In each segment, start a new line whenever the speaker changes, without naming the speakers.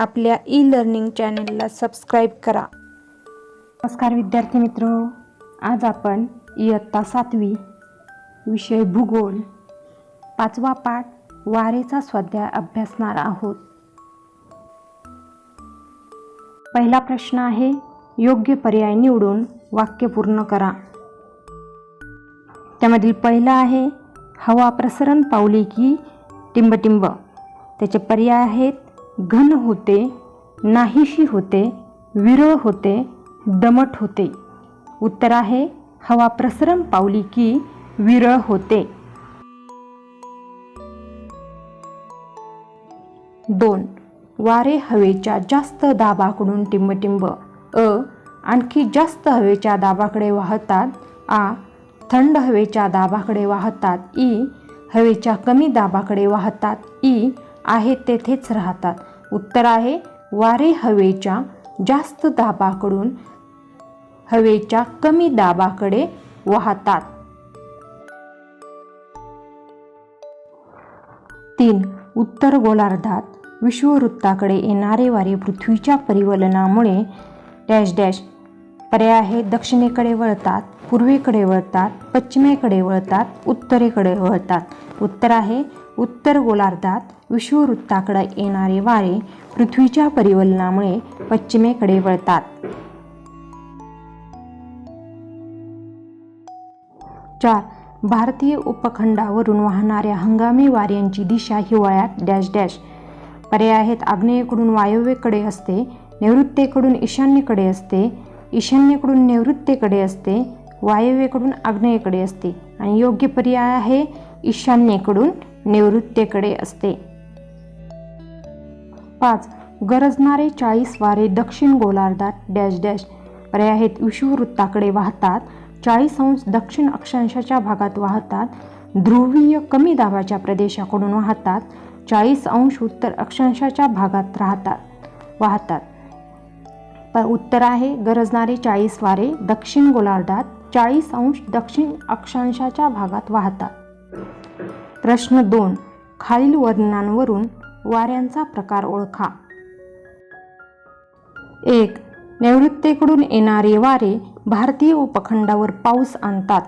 आपल्या e learning चॅनेलला subscribe करा.
नमस्कार विद्यार्थी मित्र आज आपण इयत्ता सातवी विषय भूगोल पाचवा पाठ वारेचा स्वाध्याय अभ्यासणार आहोत. पहिला प्रश्न आहे योग्य पर्याय निवडून वाक्य पूर्ण करा. त्यामधील पहिला आहे हवा प्रसरण पावली की टिंबटिंब. त्याचे पर्याय आहेत घन होते नाहीशी होते विरळ होते दमट होते. उत्तर आहे हवा प्रसरण पावली की विरळ होते. दोन वारे हवेच्या जास्त दाबाकडून टिंबटिंब. अ आणखी जास्त हवेच्या दाबाकडे वाहतात. आ थंड हवेच्या दाबाकडे वाहतात. ई हवेच्या कमी दाबाकडे वाहतात. ई आहे तेथेच राहतात. उत्तर आहे वारे हवेच्या जास्त दाबाकडून हवेच्या कमी दाबाकडे वाहतात. तीन उत्तर गोलार्धात विश्ववृत्ताकडे येणारे वारे पृथ्वीच्या परिवलनामुळे डॅश डॅश पर्याय आहे दक्षिणेकडे वळतात पूर्वेकडे वळतात पश्चिमेकडे वळतात उत्तरेकडे वळतात. उत्तर आहे उत्तर गोलार्धात विषुववृत्ताकडे येणारे वारे पृथ्वीच्या परिवलनामुळे पश्चिमेकडे वळतात. चार भारतीय उपखंडावरून वाहणाऱ्या हंगामी वाऱ्यांची दिशा हिवाळ्यात डॅश डॅश. पर्याय आहेत आग्नेयेकडून वायव्येकडे असते नैऋत्येकडून ईशान्येकडे असते ईशान्येकडून नैऋत्येकडे असते वायव्येकडून आग्नेयेकडे असते आणि योग्य पर्याय आहे ईशान्येकडून नैऋत्येकडे असते. पाच. गरजणारे चाळीस वारे दक्षिण गोलार्धात डॅश डॅश. पर्याय आहेत विषुववृत्ताकडे वाहतात. चाळीस अंश दक्षिण अक्षांशाच्या भागात वाहतात. ध्रुवीय कमी दाबाच्या प्रदेशाकडून वाहतात. चाळीस अंश उत्तर अक्षांशाच्या भागात राहतात वाहतात. प उत्तर आहे गरजणारे चाळीस वारे दक्षिण गोलार्धात चाळीस अंश दक्षिण अक्षांशाच्या भागात वाहतात. प्रश्न दोन. खालील वर्णनांवरून वाऱ्यांचा प्रकार ओळखा. एक नैऋत्येकडून येणारे वारे भारतीय उपखंडावर पाऊस आणतात.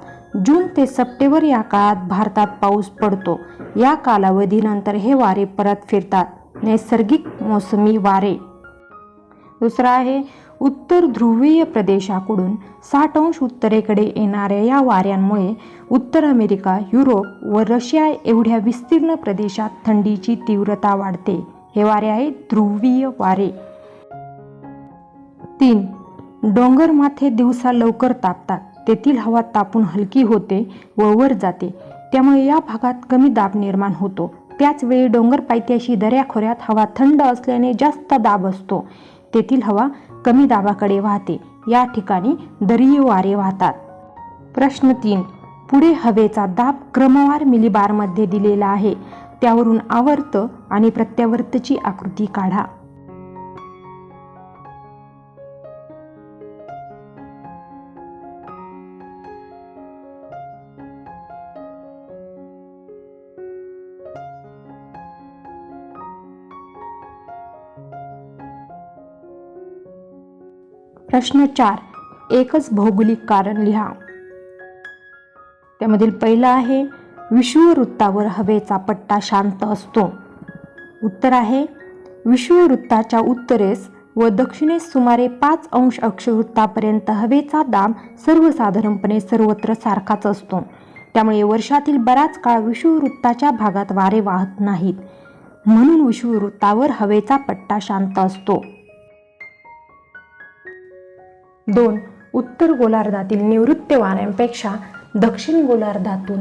जून ते सप्टेंबर या काळात भारतात पाऊस पडतो. या कालावधीनंतर हे वारे परत फिरतात. नैसर्गिक मोसमी वारे. दुसरा आहे उत्तर ध्रुवीय प्रदेशाकडून साठ अंश उत्तरेकडे येणाऱ्या या वाऱ्यांमुळे उत्तर अमेरिका युरोप व रशिया एवढ्या विस्तीर्ण प्रदेशात थंडीची तीव्रता वाढते. हे वारे आहे ध्रुवीय वारे. तीन. डोंगर माथे दिवसा लवकर तापतात. तेथील हवा तापून हलकी होते व वर जाते. त्यामुळे या भागात कमी दाब निर्माण होतो. त्याचवेळी डोंगर पायथ्याशी दऱ्याखोऱ्यात हवा थंड असल्याने जास्त दाब असतो. तेथील हवा कमी दाबाकडे वाहते. या ठिकाणी दरीय वारे वाहतात. प्रश्न तीन. पुढे हवेचा दाब क्रमवार मिलीबारमध्ये दिलेला आहे. त्यावरून आवर्त आणि प्रत्यावर्तची आकृती काढा. प्रश्न चार एकच भौगोलिक कारण लिहा. त्यामधील पहिलं आहे विषुववृत्तावर हवेचा पट्टा शांत असतो. उत्तर आहे विषुववृत्ताच्या उत्तरेस व दक्षिणेस सुमारे पाच अंश अक्षवृत्तापर्यंत हवेचा दाब सर्वसाधारणपणे सर्वत्र सारखाच असतो. त्यामुळे वर्षातील बराच काळ विषुववृत्ताच्या भागात वारे वाहत नाहीत. म्हणून विषुववृत्तावर हवेचा पट्टा शांत असतो. दोन उत्तर गोलार्धातील निवृत्त वाऱ्यांपेक्षा दक्षिण गोलार्धातून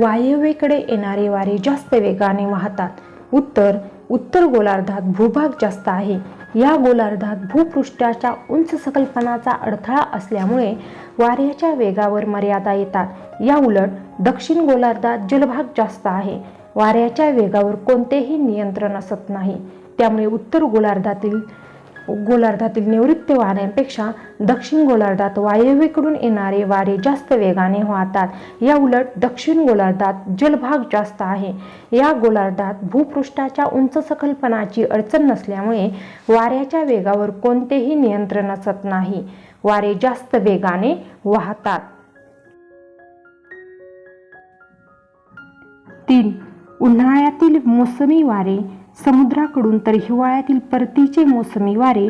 वायव्येकडे येणारे वारे जास्त वेगाने वाहतात. उत्तर उत्तर गोलार्धात भूभाग जास्त आहे. या गोलार्धात भूपृष्ठाच्या उंच संकल्पनाचा अडथळा असल्यामुळे वाऱ्याच्या वेगावर मर्यादा येतात. या उलट दक्षिण गोलार्धात जलभाग जास्त आहे. वाऱ्याच्या वेगावर कोणतेही नियंत्रण असत नाही. त्यामुळे उत्तर गोलार्धातील गोलार्धातील नैऋत्य वाऱ्यांपेक्षा दक्षिण गोलार्धात वायव्येकडून येणारे वारे जास्त वेगाने वाहतात. या उलट दक्षिण गोलार्धात जलभाग जास्त आहे. या गोलार्धात भूपृष्ठाच्या उंच सखलपणाची अडचण नसल्यामुळे वाऱ्याच्या वेगावर कोणतेही नियंत्रण असत नाही. वारे जास्त वेगाने वाहतात. तीन. उन्हाळ्यातील मोसमी वारे समुद्राकडून तर हिवाळ्यातील परतीचे मोसमी वारे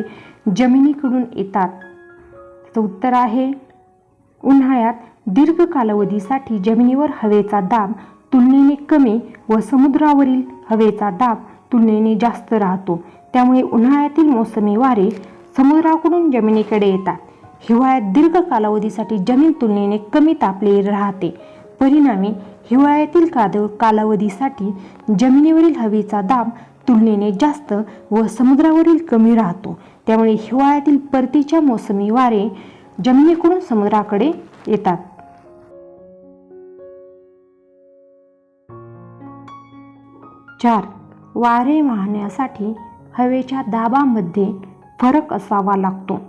जमिनीकडून येतात. त्याचं उत्तर आहे उन्हाळ्यात दीर्घ कालावधीसाठी जमिनीवर हवेचा दाब तुलनेने कमी व समुद्रावरील हवेचा दाब तुलनेने जास्त राहतो. त्यामुळे उन्हाळ्यातील मोसमी वारे समुद्राकडून जमिनीकडे येतात. हिवाळ्यात दीर्घ कालावधीसाठी जमीन तुलनेने कमी तापलेली राहते. परिणामी हिवाळ्यातील काद कालावधीसाठी जमिनीवरील हवेचा दाब तुलनेने जास्त व समुद्रावरील कमी राहतो. त्यामुळे हिवाळ्यातील परतीच्या मोसमी वारे जमिनीकडून समुद्राकडे येतात. चार. वारे वाहण्यासाठी हवेच्या दाबामध्ये फरक असावा लागतो.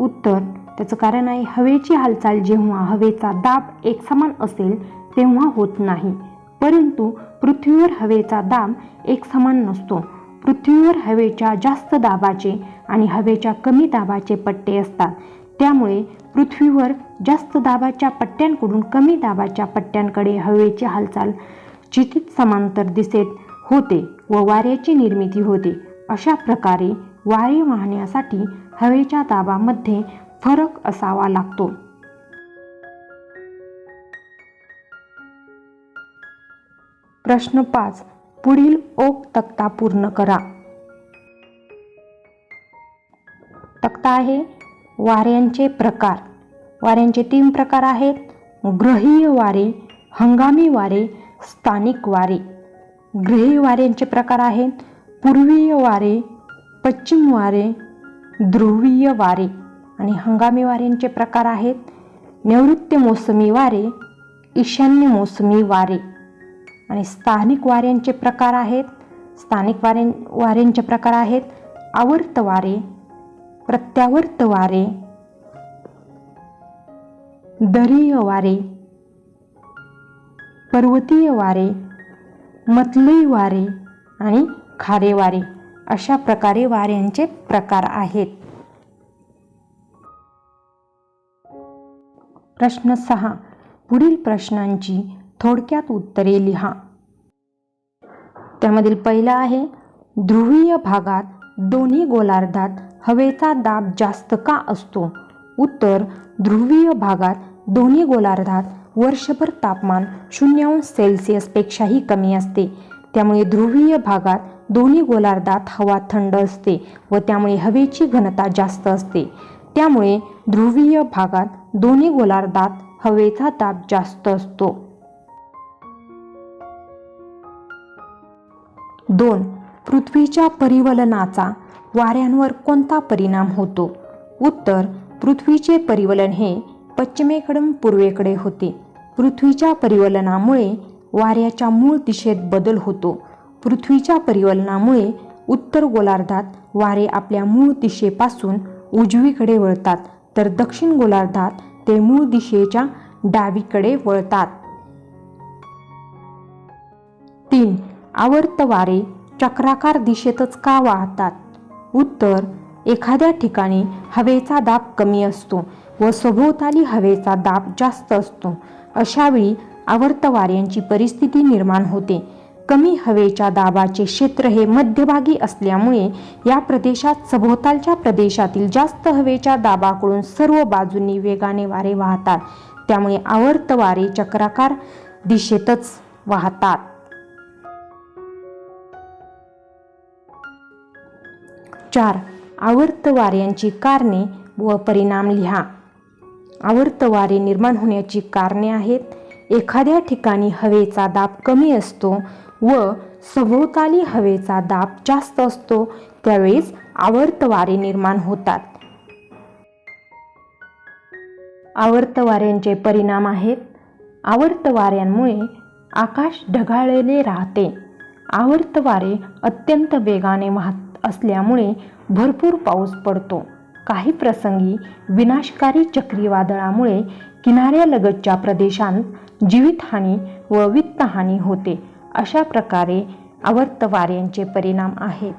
उत्तर. त्याचं कारण आहे हवेची हालचाल. जेव्हा हवेचा दाब एकसमान असेल तेव्हा होत नाही. परंतु पृथ्वीवर हवेचा दाब एक समान नसतो. पृथ्वीवर हवेच्या जास्त दाबाचे आणि हवेच्या कमी दाबाचे पट्टे असतात. त्यामुळे पृथ्वीवर जास्त दाबाच्या पट्ट्यांकडून कमी दाबाच्या पट्ट्यांकडे हवेची हालचाल चितीत समांतर दिसेत होते व वाऱ्याची निर्मिती होते. अशा प्रकारे वारे वाहण्यासाठी हवेच्या दाबामध्ये फरक असावा लागतो. प्रश्न पाच. पुढील ओक तक्ता पूर्ण करा. तक्ता आहे वाऱ्यांचे प्रकार. वाऱ्यांचे तीन प्रकार आहेत. ग्रहीय वारे हंगामी वारे स्थानिक वारे. ग्रहीय वाऱ्यांचे प्रकार आहेत. पूर्वीय वारे पश्चिम वारे ध्रुवीय वारे. आणि हंगामी वाऱ्यांचे प्रकार आहेत. नैऋत्य मोसमी वारे ईशान्य मोसमी वारे. आणि स्थानिक वाऱ्यांचे प्रकार आहेत स्थानिक वारे वाऱ्यांचे प्रकार आहेत. आवर्त वारे प्रत्यावर्त वारे दरीय वारे पर्वतीय वारे मतलई वारे आणि खारे वारे अशा प्रकारे वाऱ्यांचे प्रकार आहेत. प्रश्न सहा. पुढील प्रश्नांची थोडक्यात उत्तरे लिहा. त्यामधील पहिला आहे ध्रुवीय भागात दोन्ही गोलार्धात हवेचा दाब जास्त का असतो? उत्तर ध्रुवीय भागात दोन्ही गोलार्धात वर्षभर तापमान शून्य अंश सेल्सिअसपेक्षाही कमी असते. त्यामुळे ध्रुवीय भागात दोन्ही गोलार्धात हवा थंड असते व त्यामुळे हवेची घनता जास्त असते. त्यामुळे ध्रुवीय भागात दोन्ही गोलार्धात हवेचा दाब जास्त असतो. दोन पृथ्वीच्या परिवलनाचा वाऱ्यांवर कोणता परिणाम होतो? उत्तर पृथ्वीचे परिवलन हे पश्चिमेकडून पूर्वेकडे होते. पृथ्वीच्या परिवलनामुळे वाऱ्याच्या मूळ दिशेत बदल होतो. पृथ्वीच्या परिवलनामुळे उत्तर गोलार्धात वारे आपल्या मूळ दिशेपासून उजवीकडे वळतात तर दक्षिण गोलार्धात ते मूळ दिशेच्या डावीकडे वळतात. तीन आवर्त वारे चक्राकार दिशेतच का वाहतात? उत्तर एखाद्या ठिकाणी हवेचा दाब कमी असतो व सभोवताली हवेचा दाब जास्त असतो. अशावेळी आवर्त वाऱ्यांची परिस्थिती निर्माण होते. कमी हवेच्या दाबाचे क्षेत्र हे मध्यभागी असल्यामुळे या प्रदेशात सभोवतालच्या प्रदेशातील जास्त हवेच्या दाबाकडून सर्व बाजूंनी वेगाने वारे वाहतात. त्यामुळे आवर्त वारे चक्राकार दिशेतच वाहतात. चार आवर्त वाऱ्यांची कारणे व परिणाम लिहा. आवर्त वारे निर्माण होण्याची कारणे आहेत. एखाद्या ठिकाणी हवेचा दाब कमी असतो व सभोवताली हवेचा दाब जास्त असतो त्यावेळेस आवर्त वारे निर्माण होतात. आवर्त वाऱ्यांचे परिणाम आहेत. आवर्त वाऱ्यांमुळे आकाश ढगाळलेले राहते. आवर्त वारे अत्यंत वेगाने वाहत. असल्यामुळे भरपूर पाऊस पडतो. काही प्रसंगी विनाशकारी चक्रीवादळामुळे किनाऱ्यालगतच्या प्रदेशांत जीवितहानी व वित्तहानी होते. अशा प्रकारे आवर्त वाऱ्यांचे परिणाम आहेत.